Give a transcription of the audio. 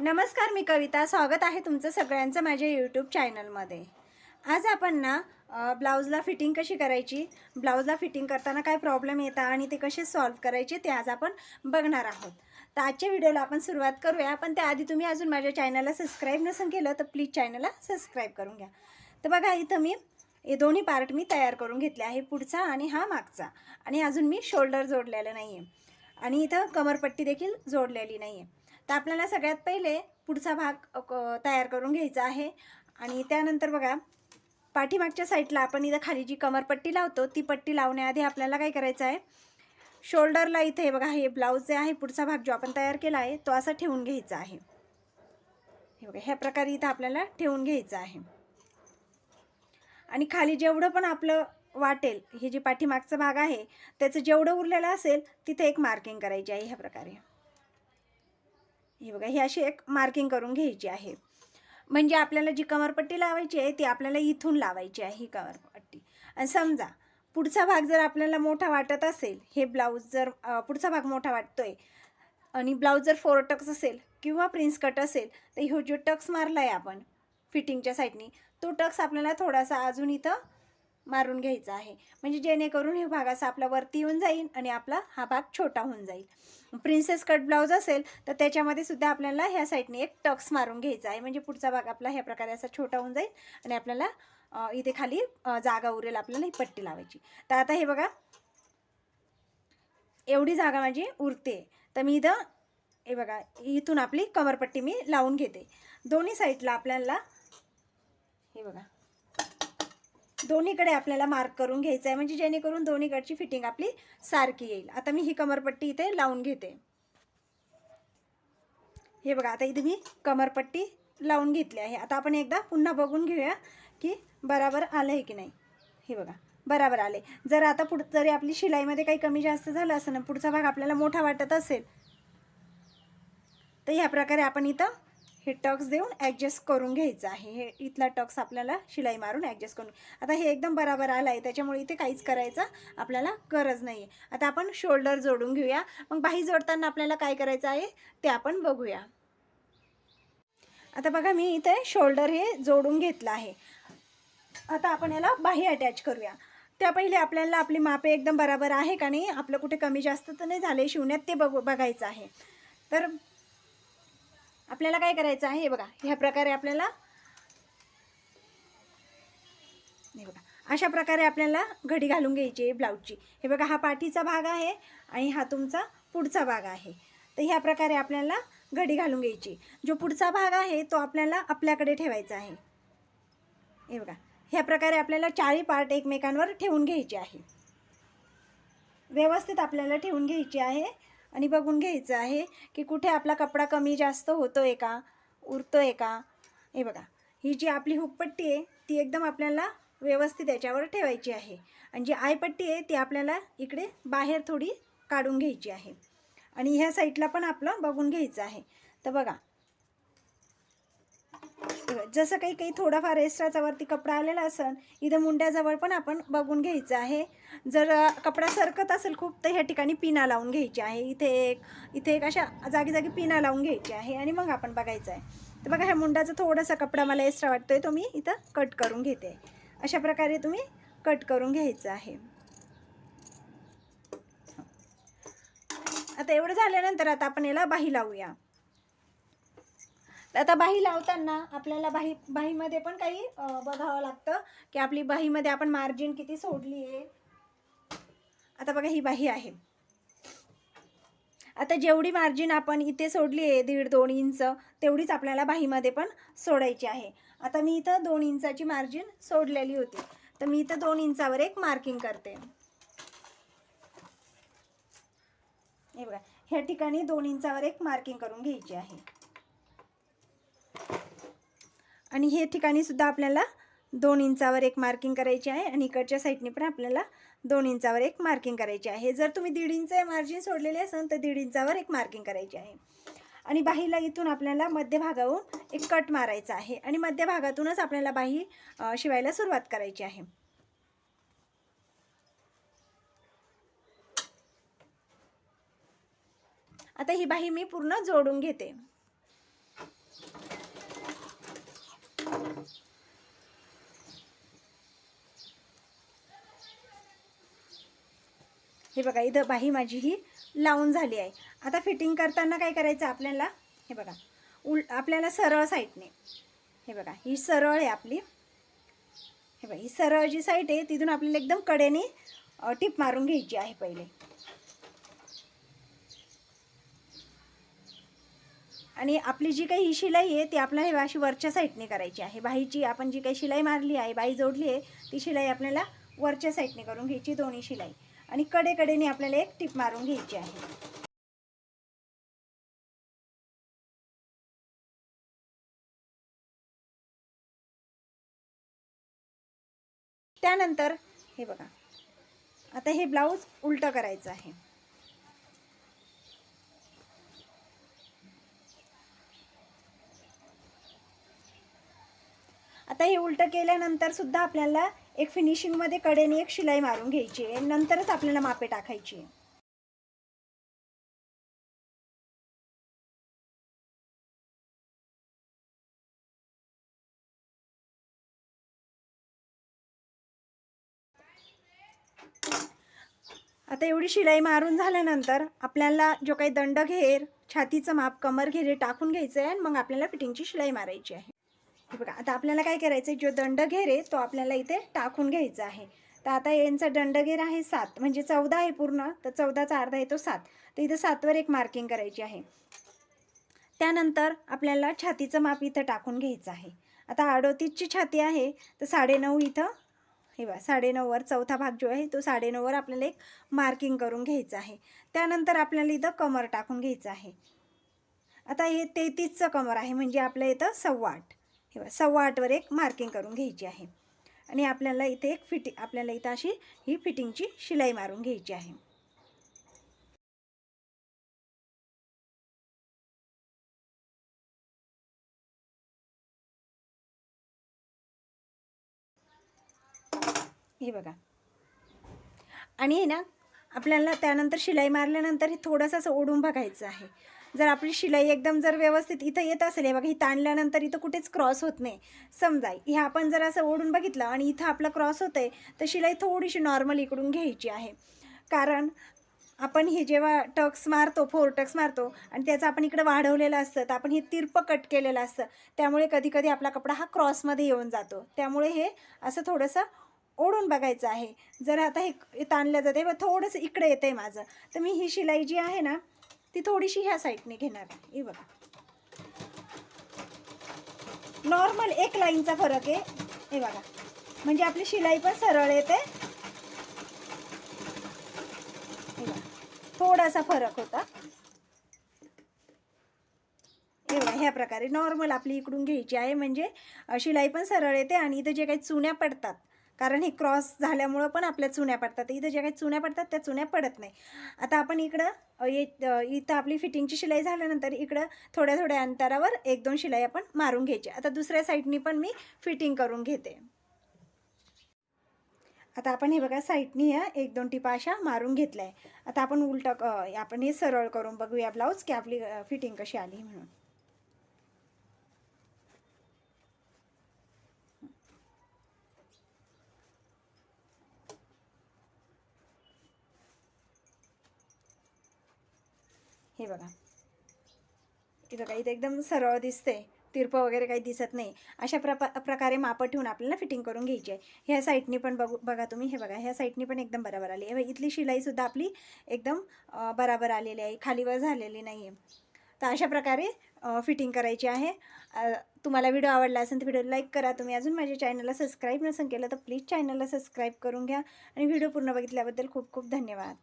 नमस्कार मी कविता. स्वागत आहे तुमचं सगळ्यांचं माझ्या यूट्यूब चॅनलमध्ये आज आपण ना ब्लाऊजला फिटिंग कशी करायची? ब्लाऊजला फिटिंग करताना काय प्रॉब्लेम येतात आणि ते कसे सॉल्व करायचे ते आज आपण बघणार आहोत. तर आजच्या व्हिडिओला आपण सुरुवात करूया. पण त्याआधी तुम्ही अजून माझ्या चॅनलला सबस्क्राईब नसेल केलं तर प्लीज चॅनलला सबस्क्राईब करून घ्या. तर बघा इथं मी हे दोन्ही पार्ट मी तयार करून घेतले आहे पुढचा आणि हा मागचा. आणि अजून मी शोल्डर जोडलेलं नाही आहे आणि इथं कमरपट्टी देखील जोडलेली नाही आहे तर आपल्याला सगळ्यात पहिले पुढचा भाग तयार करून घ्यायचा आहे. आणि त्यानंतर बघा पाठीमागच्या साईडला आपण इथं खाली जी कमरपट्टी लावतो ती पट्टी लावण्याआधी आपल्याला काय करायचं आहे? शोल्डरला इथे हे बघा हे ब्लाऊज जे आहे पुढचा भाग जो आपण तयार केला आहे तो असा ठेवून घ्यायचा आहे. हे बघा ह्या प्रकारे इथं आपल्याला ठेवून घ्यायचं आहे. आणि खाली जेवढं पण आपलं वाटेल हे जे पाठीमागचा भाग आहे त्याचं जेवढं उरलेलं असेल तिथे एक मार्किंग करायची आहे ह्या प्रकारे. हे बघा ही अशी एक मार्किंग करून घ्यायची आहे. म्हणजे आपल्याला जी कमरपट्टी लावायची आहे ती आपल्याला इथून लावायची आहे ही कमरपट्टी. आणि समजा पुढचा भाग जर आपल्याला मोठा वाटत असेल हे ब्लाऊज जर पुढचा भाग मोठा वाटतोय आणि ब्लाऊज जर फोर टक्स असेल किंवा प्रिन्स कट असेल तर ह्यो जो टक्स मारला आहे आपण फिटिंगच्या साईडनी तो टक्स आपल्याला थोडासा अजून इथं मारून घ्यायचा आहे. म्हणजे जेणेकरून हे भाग असा आपला वरती येऊन जाईल आणि आपला हा भाग छोटा होऊन जाईल. प्रिन्सेस कट ब्लाऊज असेल तर त्याच्यामध्ये सुद्धा आपल्याला ह्या साईडने एक टक्स मारून घ्यायचा आहे. म्हणजे पुढचा भाग आपला ह्या प्रकारे असा छोटा होऊन जाईल आणि आपल्याला इथे खाली जागा उरेल आपल्याला ही पट्टी लावायची. तर आता हे बघा. एवढी जागा माझी उरते. तर मी इथं हे बघा इथून आपली कमरपट्टी मी लावून घेते. दोन्ही साईडला आपल्याला हे बघा. दोन्हीकडे आपल्याला मार्क करून घ्यायचं आहे म्हणजे जेणेकरून दोन्हीकडची फिटिंग आपली सारखी येईल. आता मी ही कमरपट्टी इथे लावून घेते. हे बघा आता इथे मी कमरपट्टी लावून घेतली आहे. आता आपण एकदा पुन्हा बघून घेऊया की बराबर आलं आहे की नाही. हे बघा बराबर आले जर आता पुढ जरी आपली शिलाईमध्ये काही कमी जास्त झालं असं ना पुढचा भाग आपल्याला मोठा वाटत असेल तर ह्या प्रकारे आपण इथं हे टक्स देऊन ॲडजस्ट करून घ्यायचं आहे. हे इथला टक्स आपल्याला शिलाई मारून ॲडजस्ट करून. आता हे एकदम बराबर आलं आहे त्याच्यामुळे इथे काहीच करायचं आपल्याला गरज नाही आहे आता आपण शोल्डर जोडून घेऊया. मग बाही जोडताना आपल्याला काय करायचं आहे ते आपण बघूया. आता बघा मी इथे शोल्डर हे जोडून घेतलं आहे. आता आपण याला बाही अटॅच करूया. त्या पहिले आपल्याला आपली मापे एकदम बराबर आहे का नाही आपलं कुठे कमी जास्त तर नाही झाले शिवण्यात ते बघू बघायचं आहे. तर आपल्याला काय करायचं आहे? हे बघा ह्या प्रकारे आपल्याला हे बघा अशा प्रकारे आपल्याला घडी घालून घ्यायची आहे ब्लाऊजची. हे बघा हा पाठीचा भाग आहे आणि हा तुमचा पुढचा भाग आहे. तर ह्या प्रकारे आपल्याला घडी घालून घ्यायची. जो पुढचा भाग आहे तो आपल्याला आपल्याकडे ठेवायचा आहे. हे बघा ह्या प्रकारे आपल्याला चारही पार्ट एकमेकांवर ठेवून घ्यायचे आहे. व्यवस्थित आपल्याला ठेवून घ्यायची आहे. आणि बघून घ्यायचं आहे की कुठे आपला कपडा कमी जास्त होतो आहे का? उरतो आहे का? हे बघा. ही जी आपली हुकपट्टी आहे ती एकदम आपल्याला व्यवस्थित याच्यावर ठेवायची आहे. आणि जी आयपट्टी आहे ती आपल्याला इकडे बाहेर थोडी काढून घ्यायची आहे. आणि ह्या साईडला पण आपलं बघून घ्यायचं आहे. तर बघा जसं काही काही थोडाफार एक्स्ट्राचा वरती कपडा आलेला असेल इथं मुंड्याजवळ पण आपण बघून घ्यायचं आहे. जर कपडा सरकत असेल खूप तर ह्या ठिकाणी पिना लावून घ्यायची आहे. इथे एक इथे एक अशा जागी जागी पिना लावून घ्यायची आहे आणि मग आपण बघायचं आहे. तर बघा ह्या मुंडाचा थोडासा कपडा मला एक्स्ट्रा आहे तो मी इथं कट करून घेते. अशा प्रकारे तुम्ही कट करून घ्यायचं आहे. आता एवढं झाल्यानंतर आता आपण याला बाही लावूया. आता बाही लावताना आपल्याला बाही बाहीमध्ये पण काही बघावं लागतं की आपली बाहीमध्ये आपण मार्जिन किती सोडली आहे आता बघा ही बाही आहे. आता जेवढी मार्जिन आपण इथे सोडली आहे दीड दोन इंच तेवढीच आपल्याला बाहीमध्ये पण सोडायची आहे. आता मी इथं दोन इंचाची मार्जिन सोडलेली होती. तर मी इथं दोन इंचावर एक मार्किंग करते. हे बघा ह्या ठिकाणी दोन इंचावर एक मार्किंग करून घ्यायची आहे. आणि हे ठिकाणी सुद्धा आपल्याला दोन इंचावर एक मार्किंग करायची आहे आणि इकडच्या साईडने पण आपल्याला दोन इंचावर एक मार्किंग करायची आहे. जर तुम्ही दीड इंच मार्जिन सोडलेले असेल तर दीड इंचावर एक मार्किंग करायची आहे. आणि बाहीला इथून आपल्याला मध्यभागावरून एक कट मारायचा आहे. आणि मध्यभागातूनच आपल्याला बाही शिवायला सुरुवात करायची आहे. आता ही बाही मी पूर्ण जोडून घेते. हे बघा इथं बाही माझी ही लावून झाली आहे. आता फिटिंग करताना काय करायचं आपल्याला? हे बघा उल आपल्याला सरळ साईटने हे बघा ही सरळ आहे आपली. हे बघा ही सरळ जी साईट आहे तिथून आपल्याला एकदम कडेने टिप मारून घ्यायची आहे पहिले. आणि आपली जी काही ही शिलाई आहे ती आपल्याला हे अशी वरच्या साईडने करायची आहे. बाहीची आपण जी काही शिलाई मारली आहे बाही जोडली आहे ती शिलाई आपल्याला वरच्या साईडने करून घ्यायची दोन्ही शिलाई. आणि कडेकडेने आपल्याला एक टिप मारून घ्यायची आहे. त्यानंतर हे बघा. आता हे ब्लाऊज उलटं करायचं आहे. आता हे उलटं केल्यानंतर सुद्धा आपल्याला एक फिनिशिंगमध्ये कडेने एक शिलाई मारून घ्यायची आहे. नंतरच आपल्याला मापे टाकायची आहे. आता एवढी शिलाई मारून झाल्यानंतर आपल्याला जो काही दंड घेर छातीचं माप कमर घेरे टाकून घ्यायचं आहे आणि मग आपल्याला फिटिंगची शिलाई मारायची आहे. हे बघा आता आपल्याला काय करायचं आहे जो दंडघेर आहे तो आपल्याला इथे टाकून घ्यायचा आहे. तर आता यांचा दंडघेर आहे सात. म्हणजे चौदा आहे पूर्ण. तर चौदाचा अर्धा आहे तो सात. तर इथं सातवर एक मार्किंग करायची आहे. त्यानंतर आपल्याला छातीचं माप इथं टाकून घ्यायचं आहे. आता अडोतीसची छाती आहे तर साडेनऊ इथं हे बघा साडेनऊवर चौथा भाग जो आहे तो साडेनऊवर आपल्याला एक मार्किंग करून घ्यायचं आहे. त्यानंतर आपल्याला इथं कमर टाकून घ्यायचं आहे. आता हे तेहतीसचं कमर आहे म्हणजे आपल्या इथं सव्वा आठ. हे बघा सव्वा आठवर एक मार्किंग करून घ्यायची आहे. आणि आपल्याला इथे एक फिटिंग आपल्याला इथं अशी ही फिटिंगची शिलाई मारून घ्यायची आहे. हे बघा. आणि हे ना आपल्याला त्यानंतर शिलाई मारल्यानंतर हे थोडंसं असं ओढून बघायचं आहे. जर आपली शिलाई एकदम जर व्यवस्थित इथं येत असेल हे बघा ही ताणल्यानंतर इथं कुठेच क्रॉस होत नाही. समजा हे आपण जर असं ओढून बघितलं आणि इथं आपलं क्रॉस होतं आहे तर शिलाई थोडीशी नॉर्मल इकडून घ्यायची आहे. कारण आपण हे जेव्हा टक्स मारतो फोर टक्स मारतो आणि त्याचं आपण इकडं वाढवलेलं असतं तर आपण हे तिरप कट केलेलं असतं. त्यामुळे कधीकधी आपला कपडा हा क्रॉसमध्ये येऊन जातो. त्यामुळे हे असं थोडंसं ओढून बघायचं आहे. जर आता हे ताणलं जाते व थोडंसं इकडे येतं आहे माझं. तर मी ही शिलाई जी आहे ना ती थोडीशी ह्या साईडने घेणार आहे. हे बघा. नॉर्मल एक लाईनचा फरक आहे. हे बघा. म्हणजे आपली शिलाई पण सरळ येते. हे बघा. थोडासा फरक होता. हे ह्या प्रकारे नॉर्मल आपली इकडून घ्यायची आहे. म्हणजे शिलाई पण सरळ येते आणि इथं जे काही चुन्या पडतात कारण हे क्रॉस झाल्यामुळं पण आपल्या चुन्या पडतात. इथं ज्या काही चुन्या पडतात त्या चुन्या पडत नाही. आता आपण इकडं ये- इथं आपली फिटिंगची शिलाई झाल्यानंतर इकडं थोड्या थोड्या अंतरावर एक दोन शिलाई आपण मारून घ्यायची. आता दुसऱ्या साईडनी पण मी फिटिंग करून घेते. आता आपण हे बघा साईडनी ह्या एक दोन टिपा अशा मारून घेतल्या आहे आता आपण उलटं आपण हे सरळ करून बघूया ब्लाऊज की आपली फिटिंग कशी आली म्हणून. हे बघा. की बघा इथे एकदम सरळ दिसते तिरपं वगैरे काही दिसत नाही. अशा प्रपा प्रकारे मापं ठेवून आपल्याला फिटिंग करून घ्यायची आहे. ह्या साईडनी पण बघू बघा तुम्ही. हे बघा ह्या साईडनी पण एकदम बरोबर आली आहे. इथली शिलाईसुद्धा आपली एकदम बराबर आलेली आहे. खालीवर झालेली नाही आहे तर अशा प्रकारे फिटिंग करायची आहे. तुम्हाला व्हिडिओ आवडला असेल तर व्हिडिओ लाईक करा. तुम्ही अजून माझ्या चॅनलला सबस्क्राईब नसेल केलं तर प्लीज चॅनलला सबस्क्राईब करून घ्या. आणि व्हिडिओ पूर्ण बघितल्याबद्दल खूप खूप धन्यवाद.